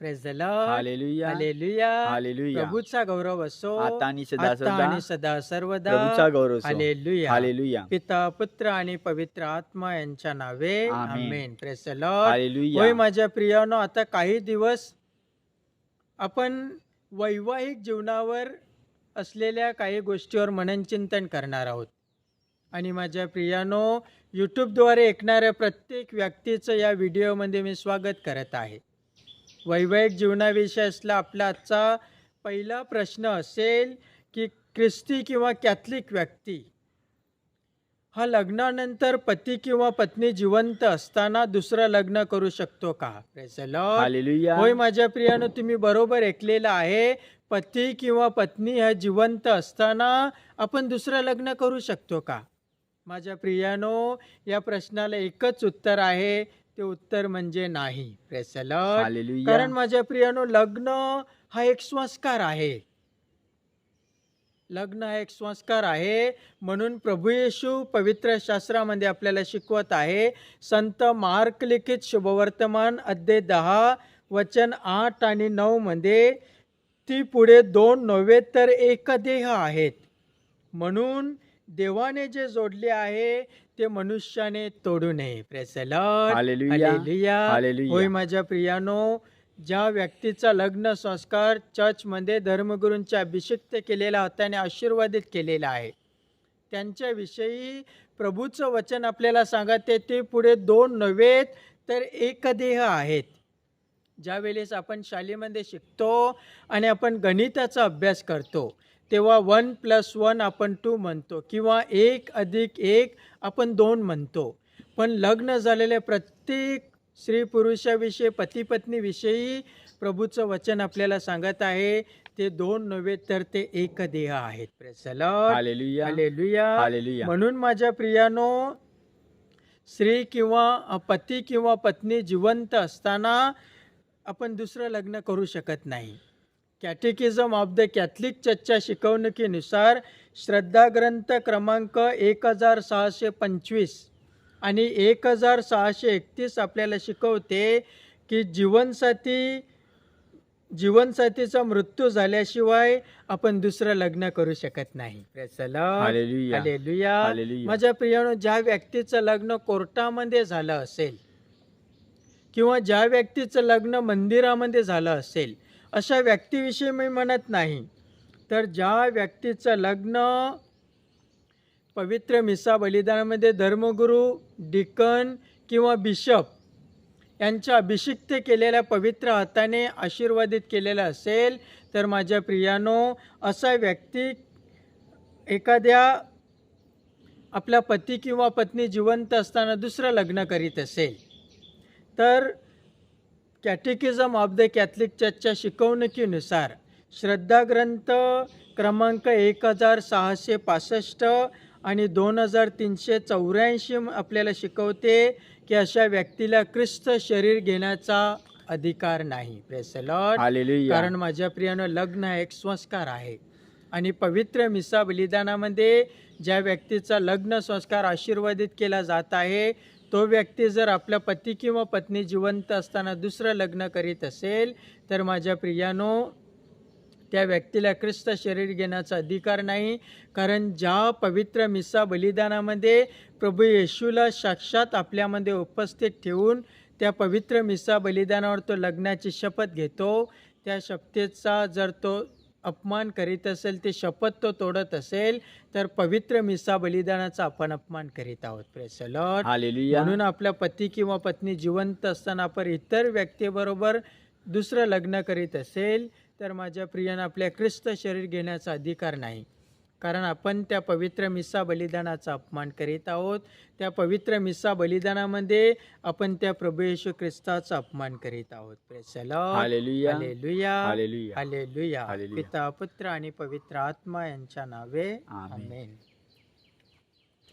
Praise the Lord hallelujah hallelujah hallelujah प्रभूचा गौरव असो. आता आणि सदा आता सदा आणि सदा सर्वदा. प्रभूचा गौरव असो. हालेलुया हालेलुया पिता पुत्र आणि पवित्र आत्मा यांच्या नावे. Amen. Amen praise the Lord hallelujah होय माझ्या प्रियानो आता काही दिवस आपण वैवाहिक जीवनावर असलेल्या काही गोष्टीवर मननचिंतन करणार आहोत. आणि माझ्या प्रियानो यूट्यूबद्वारे ऐकणाऱ्या प्रत्येक व्यक्तीचं या व्हिडिओमध्ये मी स्वागत करत आहे. वैवाहिक जीवनाविषयी असला आपला आजचा पहिला प्रश्न असेल की ख्रिस्ती किंवा कॅथलिक व्यक्ती हा लग्नानंतर पती किंवा पत्नी जिवंत असताना दुसरं लग्न करू शकतो का? होय माझ्या प्रियानो तुम्ही बरोबर ऐकलेलं आहे. पती किंवा पत्नी ह्या जिवंत असताना आपण दुसरं लग्न करू शकतो का? माझ्या प्रियानो या प्रश्नाला एकच उत्तर आहे. ते उत्तर म्हणजे नाही. Praise the Lord. हालेलुया कारण माझ्या प्रियानो लग्न हा एक संस्कार आहे. लग्न हा एक संस्कार आहे. म्हणून प्रभू येशू पवित्र शास्त्रामध्ये आपल्याला शिकवत आहे. संत मार्क लिखित शुभवर्तमान अध्याय दहा वचन आठ आणि नऊ मध्ये ती पुढे दोन नव्हे तर एक देह आहेत. म्हणून देवाने जे जोडले आहे ते मनुष्याने तोडू नये. होय माझ्या प्रियानो ज्या व्यक्तीचा लग्न संस्कार चर्चमध्ये धर्मगुरूंच्या अभिषिक्त केलेला होता आणि आशीर्वादित केलेला आहे. त्यांच्याविषयी प्रभूचं वचन आपल्याला सांगते ते पुढे दोन नव्हेत तर एक देह आहेत. ज्यावेळेस आपण शाळेमध्ये शिकतो आणि आपण गणिताचा अभ्यास करतो तेव्हा वन प्लस वन आपण टू म्हणतो किंवा एक अधिक एक आपण दोन म्हणतो. पण लग्न झालेल्या प्रत्येक स्त्री पुरुषाविषयी पती पत्नीविषयी प्रभूचं वचन आपल्याला सांगत आहे. ते दोन नव्हे तर ते एक देह आहेत. म्हणून माझ्या प्रियानो स्त्री किंवा पती किंवा पत्नी जिवंत असताना आपण दुसरं लग्न करू शकत नाही. कॅटेकिझम ऑफ द कॅथलिक चर्चच्या शिकवणुकीनुसार श्रद्धा ग्रंथ क्रमांक एक हजार सहाशे पंचवीस आणि एक हजार सहाशे एकतीस आपल्याला शिकवते की जीवनसाथी जीवनसाथीचा मृत्यू झाल्याशिवाय आपण दुसरं लग्न करू शकत नाही. माझ्या प्रियानो ज्या व्यक्तीचं लग्न कोर्टामध्ये झालं असेल किंवा ज्या व्यक्तीचं लग्न मंदिरामध्ये झालं असेल अशा व्यक्तीविषयी मी म्हणत नाही. तर ज्या व्यक्तीचं लग्न पवित्र मिसा बलिदानामध्ये धर्मगुरू डिकन किंवा बिशप यांच्या अभिषिक्त केलेल्या पवित्र हाताने आशीर्वादित केलेलं असेल तर माझ्या प्रियानो असा व्यक्ती एखाद्या आपला पती किंवा पत्नी जिवंत असताना दुसरं लग्न करीत असेल. तर कॅटेकिझम ऑफ द कॅथलिक चर्चच्या शिकवणुकीनुसार श्रद्धा ग्रंथ क्रमांक एक हजार सहाशे पासष्ट आणि दोन हजार तीनशे चौऱ्याऐंशी आपल्याला शिकवते की अशा व्यक्तीला ख्रिस्त शरीर घेण्याचा अधिकार नाही. कारण माझ्या प्रियानं लग्न हा एक संस्कार आहे. आणि पवित्र मिसा बलिदानामध्ये ज्या व्यक्तीचा लग्न संस्कार आशीर्वादित केला जात आहे तो व्यक्ती जर आपल्या पती किंवा पत्नी जिवंत असताना दुसरं लग्न करीत असेल तर माझ्या प्रियानो त्या व्यक्तीला ख्रिस्त शरीर घेण्याचा अधिकार नाही. कारण ज्या पवित्र मिसा बलिदानामध्ये प्रभू येशूला साक्षात आपल्यामध्ये उपस्थित ठेवून त्या पवित्र मिसा बलिदानावर तो लग्नाची शपथ घेतो त्या शपथेचा जर तो अपमान करीत असेल ते शपथ तो तोडत असेल तर पवित्र मिसा बलिदानाचा आपण अपमान करीत आहोत. म्हणून आपल्या पती किंवा पत्नी जिवंत असताना आपण इतर व्यक्तीबरोबर दुसरं लग्न करीत असेल तर माझ्या प्रियानं आपल्या ख्रिस्त शरीर घेण्याचा अधिकार नाही. कारण आपण त्या पवित्र मिसा बलिदानाचा अपमान करीत आहोत. त्या पवित्र मिसा बलिदानामध्ये आपण त्या प्रभू येशू ख्रिस्ताचा अपमान करीत आहोत. पिता पुत्र आणि पवित्र आत्मा यांच्या नावे. आमेन